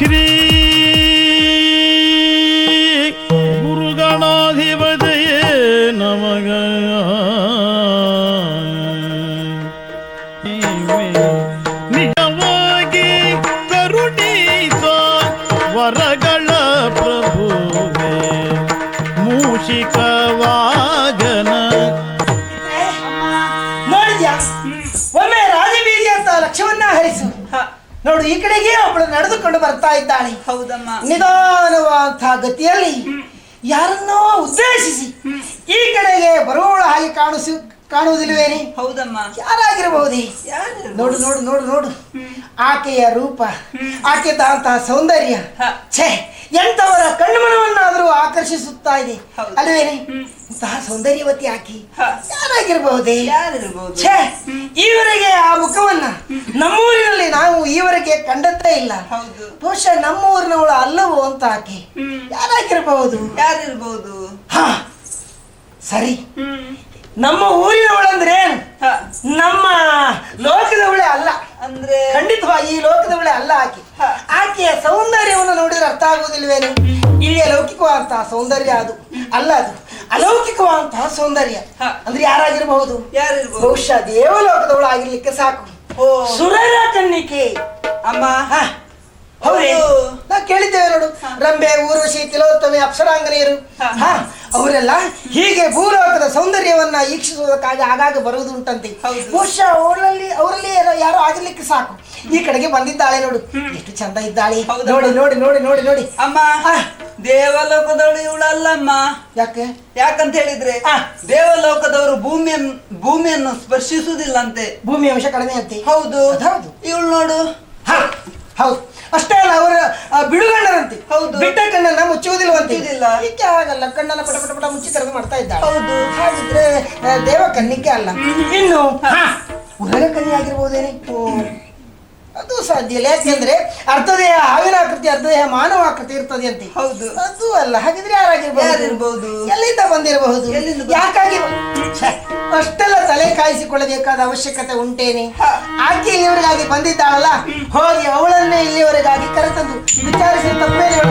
ಶ್ರೀ ಗುರುಗಣಾಧಿಪತಿಯೇ ನಮಗ ನಿಜವಾಗಿ ಕರುಣೀತ ವರಗಳ ಪ್ರಭುವೇ ಮೂಷಿಕ ವಾಗನ ನೋಡಿದ್ಯಾ? ಒಮ್ಮೆ ರಾಜಬೀದಿ ಅಂತ ಲಕ್ಷ್ಯವನ್ನ ಹರಿಸು. ನೋಡು ಈ ಕಡೆಗೆ ಒಬ್ಬಳು ನಡೆದುಕೊಂಡು ಬರ್ತಾ ಇದ್ದಾಳೆ. ಹೌದಮ್ಮ. ನಿಧಾನವಾದಂತಹ ಗತಿಯಲ್ಲಿ ಯಾರನ್ನೋ ಉದ್ದೇಶಿಸಿ ಈ ಕಡೆಗೆ ಬರೋಳ ಹಾಗೆ ಕಾಣಿಸಿ ಕಾಣುವುದಿಲ್ವೇನಿ ಹೌದಮ್ಮ. ಯಾರಾಗಿರಬಹುದೇ ಯಾರು ನೋಡು ನೋಡು ನೋಡು ನೋಡು. ಆಕೆಯ ರೂಪ ಆಕೆದಂತಹ ಸೌಂದರ್ಯ. ಛೇ ಎಂತವರ ಕಣ್ಮನವನ್ನಾದರೂ ಆಕರ್ಷಿಸುತ್ತಾ ಇದೆ. ಅಲ್ಲವೇನಿ? ಅಲ್ವೇನೆ ಇಂತಹ ಸೌಂದರ್ಯವತಿ ಆಕೆ. ಯಾರಾಗಿರಬಹುದೇ ಛೇ ಈವರೆಗೆ ಆ ಮುಖವನ್ನ ನಮ್ಮೂರಿನಲ್ಲಿ ನಾವು ಈವರೆಗೆ ಕಂಡದ್ದೇ ಇಲ್ಲ. ಹೌದು. ನಮ್ಮ ಊರಿನವಳು ಅಲ್ಲವೋ ಅಂತ ಆಕೆ. ಯಾರಾಗಿರ್ಬಹುದು? ಯಾರಾಗಿರಬಹುದು ಹ ಸರಿ. ನಮ್ಮ ಊರಿನವಳಂದ್ರೆ? ನಮ್ಮ ಲೋಕದವಳೆ ಅಲ್ಲ. ಅಂದ್ರೆ? ಖಂಡಿತವಾಗಿ ಈ ಲೋಕದವಳೆ ಅಲ್ಲ ಆಕೆ. ಆಕೆಯ ಸೌಂದರ್ಯವನ್ನು ನೋಡಿದ್ರೆ ಅರ್ಥ ಆಗುವುದಿಲ್ವೇನು ಇಲ್ಲಿ ಲೌಕಿಕವಾದಂತಹ ಸೌಂದರ್ಯ ಅದು. ಅಲ್ಲ ಅದು. ಅಲೌಕಿಕವಾದಂತಹ ಸೌಂದರ್ಯ. ಅಂದ್ರೆ ಯಾರಾಗಿರಬಹುದು? ಬಹುಶಃ ದೇವಲೋಕದವಳು ಆಗಿರ್ಲಿಕ್ಕೆ ಸಾಕು. ಓ. ಸುರರ ಕನ್ನಿಕೆ. ಅಮ್ಮ. ಹ. ಹೌದೇ. ನಾ ಕೇಳಿದ್ದೇವೆ ನೋಡು. ರಂಬೆ ಊರ್ವಶಿ ತಿಲೋತ್ತಮೆ ಅಪ್ಸರಾಂಗನೆಯರು ಹ. ಅವರೆಲ್ಲ ಹೀಗೆ ಭೂಲೋಕದ ಸೌಂದರ್ಯವನ್ನ ಈಕ್ಷಿಸುವುದಕ್ಕಾಗಿ ಆಗಾಗ ಬರುವುದುಂಟಂತೆ ಹೌದು. ಬಹುಶಃ ಅವರಲ್ಲಿ ಅವರಲ್ಲಿ ಯಾರೋ- ಆಗಲಿಕ್ಕೆ ಆಗಿರ್ಲಿಕ್ಕೆ ಸಾಕು. ಈ ಕಡೆಗೆ ಬಂದಿದ್ದಾಳೆ ನೋಡು. ಎಷ್ಟು ಚಂದ ಇದ್ದಾಳೆ. ನೋಡಿ ನೋಡಿ ನೋಡಿ ನೋಡಿ ನೋಡಿ. ಅಮ್ಮ. ದೇವಲೋಕದವಳು ಇವಳಲ್ಲಮ್ಮ ಯಾಕೆ? ಯಾಕಂತ ಹೇಳಿದ್ರೆ. ದೇವಲೋಕದವರು ಭೂಮಿಯನ್ನು ಭೂಮಿಯನ್ನು ಸ್ಪರ್ಶಿಸುವುದಿಲ್ಲಂತೆ. ಭೂಮಿ ಅಂಶ ಕಡಿಮೆ ಅಂತೆ ಹೌದು ಹೌದು. ಇವಳು ನೋಡು. ಹ, ಹೌದು. ಅಷ್ಟೇ ಅಲ್ಲ ಅವರ ಬಿಡುಗಣ್ಣರಂತೆ. ಹೌದು. ಬಿಟ್ಟ ಕಣ್ಣನ್ನ ಮುಚ್ಚುವುದಿಲ್ವಂತೆ ಇದಿಲ್ಲ ಈಕೆ ಆಗಲ್ಲ ಕಣ್ಣನ್ನ ಪಟ ಪಟ ಪಟ ಮುಚ್ಚಿ ತೆರೆದು ಮಾಡ್ತಾ ಇದ್ದಾಳೆ. ಹೌದು. ಹಾಗಿದ್ರೆ ದೇವ ಕನ್ನಿಕೆ ಅಲ್ಲ. ಇನ್ನು ಉರಗ ಕಣ್ಣಿ ಆಗಿರ್ಬೋದೇನೆ? ಸಾಧ್ಯ ಇಲ್ಲ. ಯಾಕೆಂದ್ರೆ ಅರ್ಧದೇಹ ಹಾವಿನ ಆಕೃತಿ ಅರ್ಧದೇಹ ಮಾನವ ಆಕೃತಿ ಇರ್ತದೆ ಅಂತ. ಹೌದು. ಅದು ಅಲ್ಲ. ಹಾಗಿದ್ರೆ ಯಾರಾಗಿರ್ಬಹುದು? ಎಲ್ಲಿಂದ ಬಂದಿರಬಹುದು? ಎಲ್ಲಿಂದ ಯಾಕಾಗಿ? ಅಷ್ಟೆಲ್ಲ ತಲೆ ಕಾಯಿಸಿಕೊಳ್ಳಬೇಕಾದ ಅವಶ್ಯಕತೆ ಉಂಟೇನೆ. ಆಕೆ ಇಲ್ಲಿವರೆಗಾಗಿ ಬಂದಿದ್ದಾಳಲ್ಲ? ಹೋಗಿ ಅವಳನ್ನೇ ಇಲ್ಲಿವರೆಗಾಗಿ ಕರೆತಂದು ವಿಚಾರಿಸಿ ತಪ್ಪೇನೆ ಹೇಳು.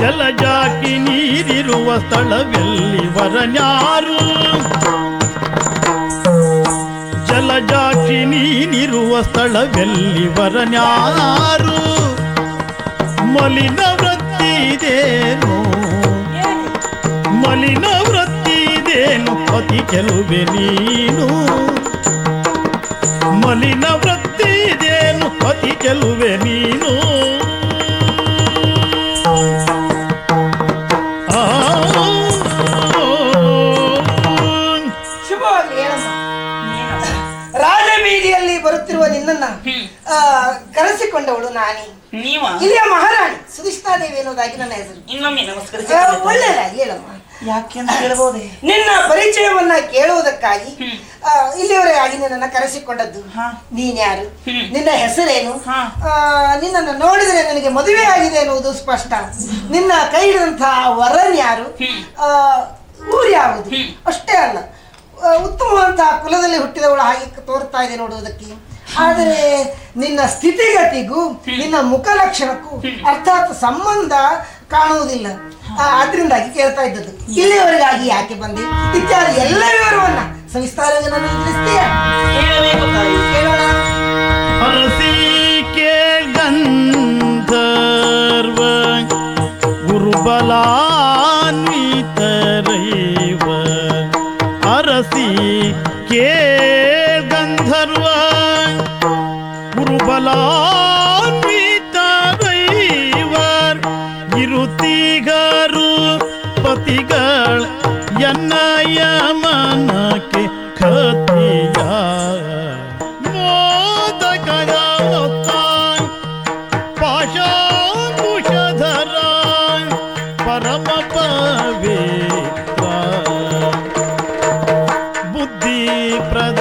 ಜಲಜಾಕಿ ನೀರಿರುವ ಸ್ಥಳವೆಲ್ಲಿ ವರನ್ಯಾರು? ಜಲಜಾಕಿ ನೀನಿರುವ ಸ್ಥಳವೆಲ್ಲಿ ವರನ್ಯಾರು? ಮಲಿನ ವೃತ್ತಿದೇನು ಮಲಿನ ವೃತ್ತಿದೇನು ಪತಿ ಕೆಲುವೆ ನೀನು? ಮಲಿನ ವೃತ್ತಿದೇನು ಪತಿ ಕೆಲುವೆ ನೀನು? ರಾಜಬೀದಿಯಲ್ಲಿ ಬರುತ್ತಿರುವ ನಿನ್ನನ್ನ ಕರೆಸಿಕೊಂಡವಳು ನಾನಿ. ನೀವ? ಇಲ್ಲಿಯ ಮಹಾರಾಣಿ ಸುಧಿಷ್ಠಾದೇವಿ ಎನ್ನುವುದಾಗಿ ನನ್ನ ಹೆಸರು. ಇನ್ನೊಮ್ಮೆ ಆ, ನಮಸ್ಕರಿಸಿ ಒಳ್ಳೆಯದಾಗಿ ಹೇಳಮ್ಮ. ಯಾಕೆ ಅಂತ ಹೇಳ್ಬೋದೇ ನಿನ್ನ ಪರಿಚಯವನ್ನ ಕೇಳುವುದಕ್ಕಾಗಿ ಇಲ್ಲಿಯವರೇ ಆಗಿ ಇಲ್ಲಿಯವರೆಗಾಗಿ ನಿನ್ನನ್ನು ಕರೆಸಿಕೊಂಡದ್ದು. ನೀನ್ಯಾರು. ನಿನ್ನ ಹೆಸರೇನು? ನಿನ್ನನ್ನು ನೋಡಿದರೆ ನನಗೆ ಮದುವೆ ಆಗಿದೆ ಎನ್ನುವುದು ಸ್ಪಷ್ಟ. ನಿನ್ನ ಕೈ ಹಿಡಿದಂತಹ ವರನ್ ಯಾರು? ಊರು ಯಾವುದು. ಅಷ್ಟೇ ಅಲ್ಲ. ಉತ್ತಮವಂತಹ ಕುಲದಲ್ಲಿ ಹುಟ್ಟಿದವಳು ಹಾಗೆ ತೋರ್ತಾ ಇದೆ ನೋಡುವುದಕ್ಕೆ. ಆದರೆ ನಿನ್ನ ಸ್ಥಿತಿಗತಿಗೂ ನಿನ್ನ ಮುಖ ಲಕ್ಷಣಕ್ಕೂ ಅರ್ಥಾತ್ ಸಂಬಂಧ ಕಾಣುವುದಿಲ್ಲ. ಅದರಿಂದಾಗಿ ಆದ್ರಿಂದಾಗಿ ಕೇಳ್ತಾ ಇದ್ದದ್ದು. ಇಲ್ಲಿಯವರೆಗಾಗಿ ಯಾಕೆ ಬಂದೆ? ಇತ್ಯಾದಿ ಎಲ್ಲ ವಿವರವನ್ನ ಸವಿಸ್ತಾರವಾಗಿ ಗುರುಬಲಾನ್ವಿತ ತಿಳಿಸ್ತೀಯಾ? ಗಂಧರ್ವ ಗಂಧರ್ವ ಗುರುಬಲಾನ್ವಿತರೈವ ದೈವರ್ ಸಿದ್ಧಿಗಳ ಪತಿಗಳ ಎನ್ನ ಯಮನಕ್ಕೆ ಮೋದಕದ продай.